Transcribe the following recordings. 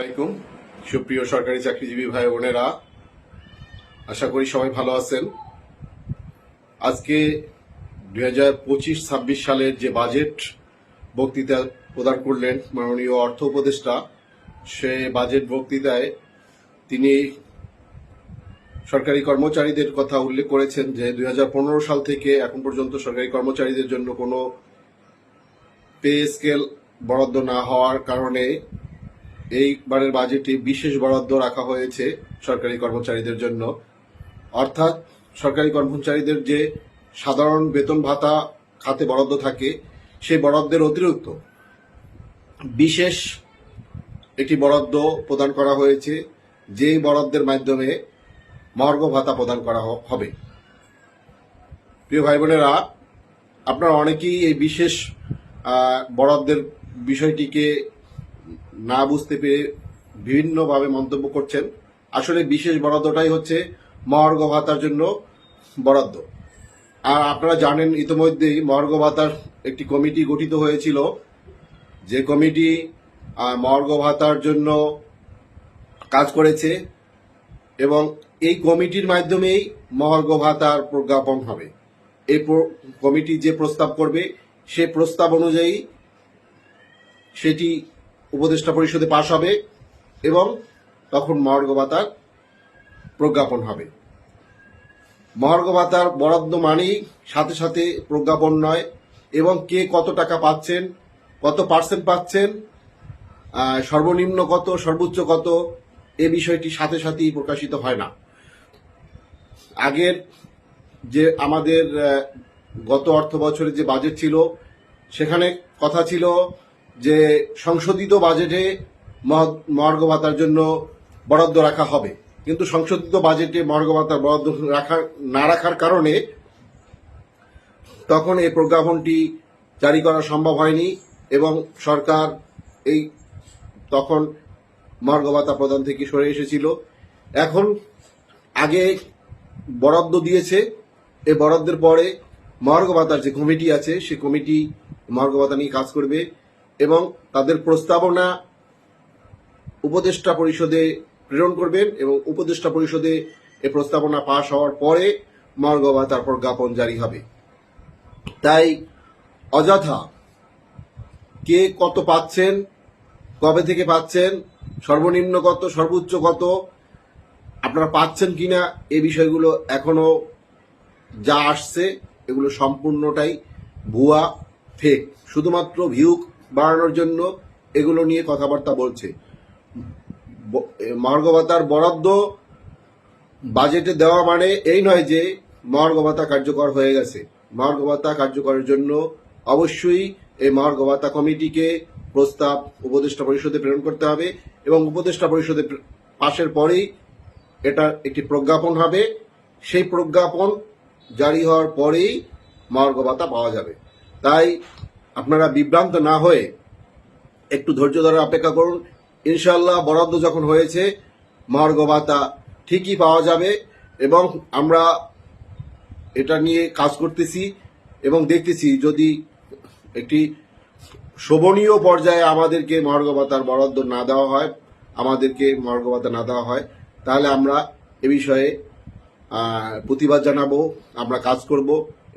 আলাইকুম। সুপ্রিয় সরকারি চাকরিজীবী ভাই বোনেরা, আশা করি সবাই ভালো আছেন। আজকে দুই হাজার পঁচিশ ছাব্বিশ সালের যে বাজেট বক্তৃতা প্রদান করলেন মাননীয় অর্থ উপদেষ্টা, সে বাজেট বক্তৃতায় তিনি সরকারি কর্মচারীদের কথা উল্লেখ করেছেন যে দুই হাজার পনেরো সাল থেকে এখন পর্যন্ত সরকারি কর্মচারীদের জন্য কোনো পে স্কেল বরাদ্দ না হওয়ার কারণে এইবারের বাজেটে বিশেষ বরাদ্দ রাখা হয়েছে সরকারি কর্মচারীদের জন্য। অর্থাৎ সরকারি কর্মচারীদের যে সাধারণ বেতন ভাতা খাতে বরাদ্দ থাকে, সেই বরাদ্দের অতিরিক্ত বিশেষ একটি বরাদ্দ প্রদান করা হয়েছে, যেই বরাদ্দের মাধ্যমে মহার্ঘ ভাতা প্রদান করা হবে। প্রিয় ভাই বোনেরা আপনারা অনেকেই এই বিশেষ বরাদ্দের বিষয়টিকে না বুঝতে পেরে বিভিন্নভাবে মন্তব্য করছেন। আসলে বিশেষ বরাদ্দটাই হচ্ছে মহার্ঘ ভাতার জন্য বরাদ্দ। আর আপনারা জানেন, ইতিমধ্যেই মহার্ঘ ভাতার একটি কমিটি গঠিত হয়েছিল। যে কমিটি মহার্ঘ ভাতার জন্য কাজ করেছে এবং এই কমিটির মাধ্যমেই মহার্ঘ ভাতার প্রজ্ঞাপন হবে। এই কমিটি যে প্রস্তাব করবে, সে প্রস্তাব অনুযায়ী সেটি উপদেষ্টা পরিষদে পাশ হবে এবং তখন মহার্ঘ ভাতার প্রজ্ঞাপন হবে। মহার্ঘ ভাতার বরাদ্দ মানেই সাথে সাথে প্রজ্ঞাপন নয় এবং কে কত টাকা পাচ্ছেন, কত পার্সেন্ট পাচ্ছেন সর্বনিম্ন কত, সর্বোচ্চ কত, এ বিষয়টি সাথে সাথেই প্রকাশিত হয় না। আগের যে আমাদের গত অর্থ বছরের যে বাজেট ছিল, সেখানে কথা ছিল যে সংশোধিত বাজেটে মহ- মহার্ঘ ভাতার জন্য বরাদ্দ রাখা হবে। কিন্তু সংশোধিত বাজেটে মহার্ঘ ভাতার বরাদ্দ রাখা না রাখার কারণে তখন এই প্রজ্ঞাপনটি জারি করা সম্ভব হয়নি এবং সরকার এই তখন মহার্ঘ ভাতা প্রদান থেকে সরে এসেছিল। এখন আগে বরাদ্দ দিয়েছে। এই বরাদ্দের পরে মহার্ঘ ভাতার যে কমিটি আছে, সে কমিটি মহার্ঘ ভাতা নিয়ে কাজ করবে। এবং তাদের প্রস্তাবনা উপদেষ্টা পরিষদে প্রেরণ করবেন এবং উপদেষ্টা পরিষদে এ প্রস্তাবনা পাশ হওয়ার পরে মহার্ঘ তারপর জ্ঞাপন জারি হবে। তাই অযথা কে কত পাচ্ছেন, কবে থেকে পাচ্ছেন, সর্বনিম্ন কত, সর্বোচ্চ কত, আপনারা পাচ্ছেন কিনা এই বিষয়গুলো এখনও যা আসছে এগুলো সম্পূর্ণটাই ভুয়া ফেক শুধুমাত্র ভিউ বাড়ানোর জন্য এগুলো নিয়ে কথাবার্তা বলছে। ব- এ, মহার্ঘ ভাতার বরাদ্দ বাজেটে দেওয়া মানে এই নয় যে মহার্ঘ ভাতা কার্যকর হয়ে গেছে। মহার্ঘ ভাতা কার্যকরের জন্য অবশ্যই এই মহার্ঘ ভাতা কমিটিকে প্রস্তাব উপদেষ্টা পরিষদে প্রেরণ করতে হবে এবং উপদেষ্টা পরিষদে পাশের পরেই এটা একটি প্রজ্ঞাপন হবে। সেই প্রজ্ঞাপন জারি হওয়ার পরেই মহার্ঘ ভাতা পাওয়া যাবে। তাই আপনারা বিভ্রান্ত না হয়ে একটু ধৈর্য ধরে অপেক্ষা করুন। ইনশাল্লাহ বরাদ্দ যখন হয়েছে মহার্ঘ ভাতা ঠিকই পাওয়া যাবে এবং আমরা এটা নিয়ে কাজ করতেছি এবং দেখতেছি যদি একটি শোভনীয় পর্যায়ে আমাদেরকে মহার্ঘ ভাতার বরাদ্দ না দেওয়া হয়, আমাদেরকে মহার্ঘ ভাতা না দেওয়া হয়, তাহলে আমরা এ বিষয়ে প্রতিবাদ জানাব, আমরা কাজ করব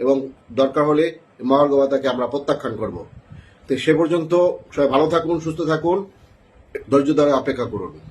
এবং দরকার হলে মহার্ঘ ভাতাকে আমরা প্রত্যাখ্যান করব। তো সে পর্যন্ত সবাই ভালো থাকুন, সুস্থ থাকুন। ধৈর্য ধরে অপেক্ষা করুন।